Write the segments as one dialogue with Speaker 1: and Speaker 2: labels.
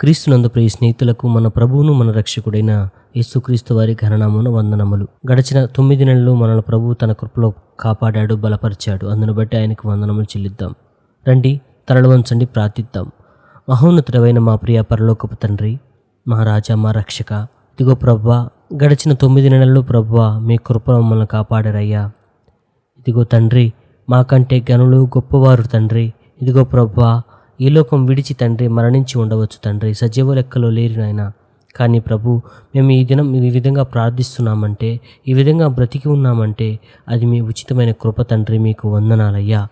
Speaker 1: క్రీస్తునందు ప్రియ స్నేహితులకు మన ప్రభువును మన రక్షకుడైన యేసుక్రీస్తు వారి ఘననామున వందనములు. గడిచిన తొమ్మిది నెలలు మనల్ని ప్రభువు తన కృపలో కాపాడాడు బలపరిచాడు. అందును బట్టి ఆయనకు వందనములు చెల్లిద్దాం. రండి తరలు వంచండి ప్రార్థిద్దాం. మహోన్నతుడమైన మా ప్రియ పరలోకపు తండ్రి మహారాజా మా రక్షక ఇదిగో ప్రవ్వా గడిచిన తొమ్మిది నెలలు ప్రవ్వా మీ కృప మమ్మల్ని కాపాడారయ్యా. ఇదిగో తండ్రి మాకంటే గనులు గొప్పవారు తండ్రి. ఇదిగో ప్రభా ఈ లోకం విడిచి తండ్రి మరణించి ఉండవచ్చు తండ్రి. సజీవ లెక్కలో లేరు నాయన. కానీ ప్రభు మేము ఈ దినం ఈ విధంగా ప్రార్థిస్తున్నామంటే ఈ విధంగా బ్రతికి ఉన్నామంటే అది మీ ఉచితమైన కృప తండ్రి మీకు వందనాలయ్యా.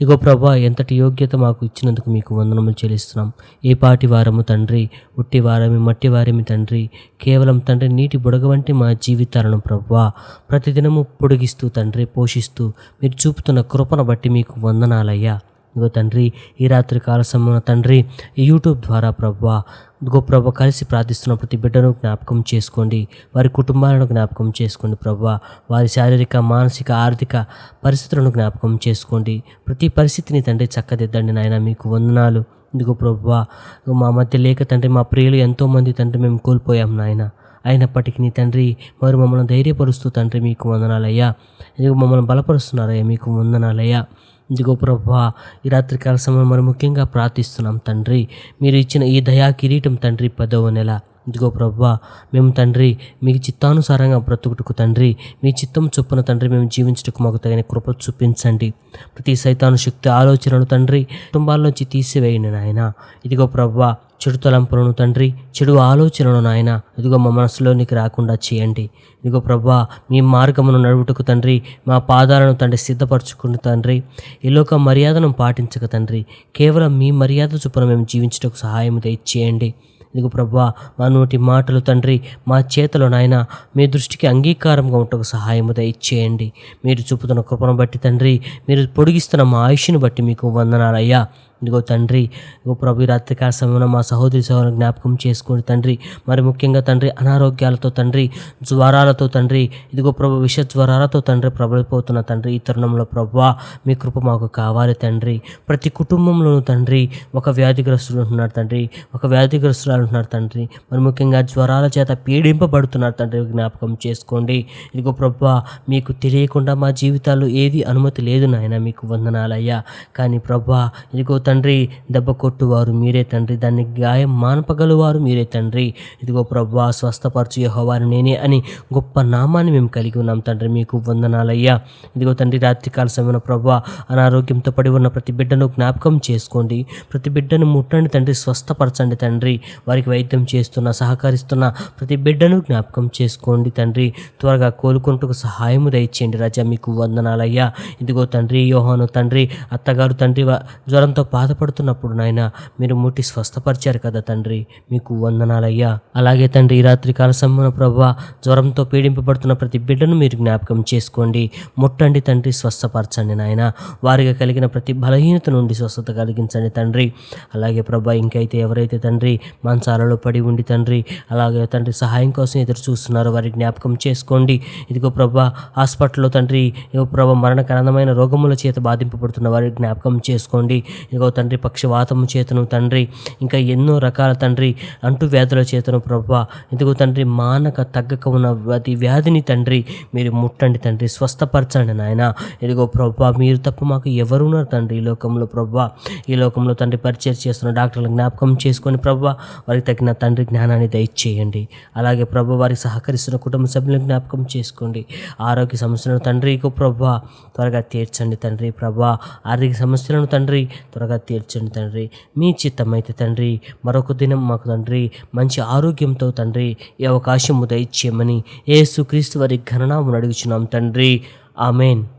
Speaker 1: ఇగో ప్రభా ఎంతటి యోగ్యత మాకు ఇచ్చినందుకు మీకు వందనములు చెల్లిస్తున్నాం. ఏ పాటి వారము తండ్రి ఉట్టి వారమి మట్టి వారమి తండ్రి కేవలం తండ్రి నీటి బుడగ వంటి మా జీవితాలను ప్రభా ప్రతిదినము పొడిగిస్తూ తండ్రి పోషిస్తూ మీరు చూపుతున్న కృపను బట్టి మీకు వందనాలయ్యా. ఇదిగో తండ్రి ఈ రాత్రి కాల సమయంలో తండ్రి ఈ యూట్యూబ్ ద్వారా ప్రభా ఇదిగో ప్రభా కలిసి ప్రార్థిస్తున్న ప్రతి బిడ్డను జ్ఞాపకం చేసుకోండి. వారి కుటుంబాలను జ్ఞాపకం చేసుకోండి ప్రభా. వారి శారీరక మానసిక ఆర్థిక పరిస్థితులను జ్ఞాపకం చేసుకోండి. ప్రతి పరిస్థితిని తండ్రి చక్కదిద్దండి నాయన మీకు వందనాలు. ఇదిగో ప్రభా మా మధ్య లేక తండ్రి మా ప్రియులు ఎంతోమంది తండ్రి మేము కోల్పోయాం నాయన. అయినప్పటికీ నీ తండ్రి మరి మమ్మల్ని ధైర్యపరుస్తూ తండ్రి మీకు వందనాలయ్యా. ఇదిగో మమ్మల్ని బలపరుస్తున్నారయ్యా మీకు వందనాలయ్యా. ఇదిగో ప్రభా ఈ రాత్రికాల సమయం మరి ముఖ్యంగా ప్రార్థిస్తున్నాం తండ్రి. మీరు ఇచ్చిన ఈ దయా కిరీటం తండ్రి పదవ నెల. ఇదిగో ప్రభా మేము తండ్రి మీ చిత్తానుసారంగా బ్రతుకుటకు తండ్రి మీ చిత్తం చొప్పున తండ్రి మేము జీవించటకు మాకు తగిన కృప చూపించండి. ప్రతి సైతాను శక్తి ఆలోచనను తండ్రి కుటుంబాల్లోంచి తీసివేయండి నాయన. ఇదిగో ప్రభా చెడు తలంపులను తండ్రి చెడు ఆలోచనను నాయన ఇదిగో మా మనసులోనికి రాకుండా చేయండి. ఇదిగో ప్రభా మీ మార్గమును నడువుటకు తండ్రి మా పాదాలను తండ్రి సిద్ధపరచుకుని తండ్రి. ఈ లోక మర్యాదను పాటించక తండ్రి. కేవలం మీ మర్యాద చొప్పున మేము జీవించుటకు సహాయం దయచేయండి. ఇదిగో ప్రభా మా నోటి మాటలు తండ్రి మా చేతలు నాయన మీ దృష్టికి అంగీకారంగా ఉండటకు సహాయము దయచేయండి. మీరు చూపుతున్న కృపను బట్టి తండ్రి మీరు పొడిగిస్తున్న మా ఆయుష్ను బట్టి మీకు వందనాలయ్యా ఇదిగో తండ్రి ఇగో ప్రభు రాత్రికాల సమయంలో మా సహోదరి సహోదరు జ్ఞాపకం చేసుకోండి తండ్రి. మరి ముఖ్యంగా తండ్రి అనారోగ్యాలతో తండ్రి జ్వరాలతో తండ్రి ఇదిగో ప్రభు విష జ్వరాలతో తండ్రి ప్రబలిపోతున్న తండ్రి ఈ తరుణంలో ప్రభా మీ కృప మాకు కావాలి తండ్రి. ప్రతి కుటుంబంలోనూ తండ్రి ఒక వ్యాధిగ్రస్తులు ఉంటున్నారు తండ్రి ఒక వ్యాధిగ్రస్తురాలు ఉంటున్నారు తండ్రి. మరి ముఖ్యంగా జ్వరాల చేత పీడింపబడుతున్నారు తండ్రి జ్ఞాపకం చేసుకోండి. ఇదిగో ప్రభా మీకు తెలియకుండా మా జీవితాల్లో ఏది అనుమతి లేదు నాయన మీకు వందనాలయ్యా. కానీ ప్రభా ఇదిగో తండ్రి దెబ్బ కొట్టువారు మీరే తండ్రి. దాన్ని గాయం మానపగలవారు మీరే తండ్రి. ఇదిగో ప్రభా స్వస్థపరచు యహోవారు నేనే అని గొప్ప నామాన్ని మేము కలిగి ఉన్నాం తండ్రి. మీకు వందనాలయ్యా. ఇదిగో తండ్రి రాత్రికాల సమయంలో ప్రభా అనారోగ్యంతో పడి ఉన్న ప్రతి బిడ్డను జ్ఞాపకం చేసుకోండి. ప్రతి బిడ్డను ముట్టండి తండ్రి స్వస్థపరచండి తండ్రి. వారికి వైద్యం చేస్తున్న సహకరిస్తున్న ప్రతి బిడ్డను జ్ఞాపకం చేసుకోండి తండ్రి. త్వరగా కోలుకుంటూ సహాయము దయచేయండి రాజా. మీకు వందనాలయ్యా. ఇదిగో తండ్రి యోహాను తండ్రి అత్తగారు తండ్రి జ్వరంతో బాధపడుతున్నప్పుడు నాయన మీరు ముట్టి స్వస్థపరిచారు కదా తండ్రి. మీకు వందనాలయ్యా. అలాగే తండ్రి ఈ రాత్రి కాల సమయంలో ప్రభా జ్వరంతో పీడింపబడుతున్న ప్రతి బిడ్డను మీరు జ్ఞాపకం చేసుకోండి. ముట్టండి తండ్రి స్వస్థపరచండి నాయన. వారికి కలిగిన ప్రతి బలహీనత నుండి స్వస్థత కలిగించండి తండ్రి. అలాగే ప్రభా ఇంకైతే ఎవరైతే తండ్రి మంచాలలో పడి ఉండి తండ్రి అలాగే తండ్రి సహాయం కోసం ఎదురు చూస్తున్నారో వారి జ్ఞాపకం చేసుకోండి. ఇదిగో ప్రభా హాస్పిటల్లో తండ్రి ఇదిగో ప్రభా మరణకరణమైన రోగముల చేత బాధింపబడుతున్న వారి జ్ఞాపకం చేసుకోండి. ఇదిగో తండ్రి పక్షవాతము చేతను తండ్రి ఇంకా ఎన్నో రకాల తండ్రి అంటు వ్యాధుల చేతను ప్రభా ఇదిగో తండ్రి మానక తగ్గక ఉన్న ప్రతి వ్యాధిని తండ్రి మీరు ముట్టండి తండ్రి స్వస్థపరచండి నాయన. ఇదిగో ప్రభా మీరు తప్ప మాకు ఎవరున్నారు తండ్రి ఈ లోకంలో ప్రభా ఈ లోకంలో తండ్రి పరిచయం చేస్తున్న డాక్టర్లను జ్ఞాపకం చేసుకొని ప్రభా వారికి తగిన తండ్రి జ్ఞానాన్ని దయచేయండి. అలాగే ప్రభు వారికి సహకరిస్తున్న కుటుంబ సభ్యులను జ్ఞాపకం చేసుకోండి. ఆరోగ్య సమస్యలను తండ్రికు ప్రభా త్వరగా తీర్చండి తండ్రి ప్రభా ఆర్థిక సమస్యలను తండ్రి త్వరగా తీర్చండి తండ్రి. మీ చిత్తమైతే తండ్రి. మరొక దినం మాకు తండ్రి. మంచి ఆరోగ్యంతో తండ్రి. ఈ అవకాశము దయచేయమని ఏసుక్రీస్తు వారి ఘననామను అడుగుచున్నాం తండ్రి. ఆమెన్.